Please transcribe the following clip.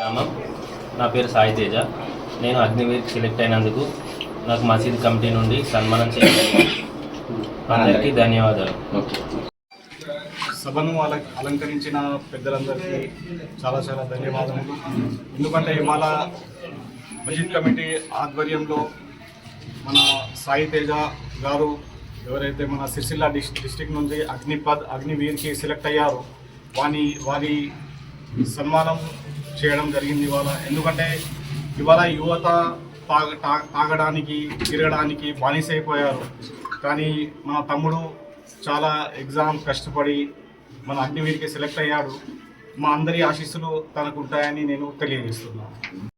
నా పేరు సాయి తేజ. నేను అగ్నివీర్కి సెలెక్ట్ అయినందుకు నాకు మసీద్ కమిటీ నుండి సన్మానం చేయాలి. అందరికీ ధన్యవాదాలు. సభను అల అలంకరించిన పెద్దలందరికీ చాలా చాలా ధన్యవాదములు. ఎందుకంటే ఇవాళ మజిద్ కమిటీ ఆధ్వర్యంలో మన సాయి తేజ గారు ఎవరైతే మన సిరిసిల్ల డిస్ డిస్టిక్ నుంచి అగ్నిపద్ అగ్నివీర్కి సెలెక్ట్ అయ్యారో వాని వారి సన్మానం చేయడం జరిగింది ఇవాళ. ఎందుకంటే ఇవాళ యువత తాగ తాగడానికి తిరగడానికి బానిస అయిపోయారు కానీ మన తమ్ముడు చాలా ఎగ్జామ్ కష్టపడి మన అగ్నివీరికి సెలెక్ట్ అయ్యాడు. మా అందరి ఆశీస్సులు తనకు ఉంటాయని నేను తెలియజేస్తున్నాను.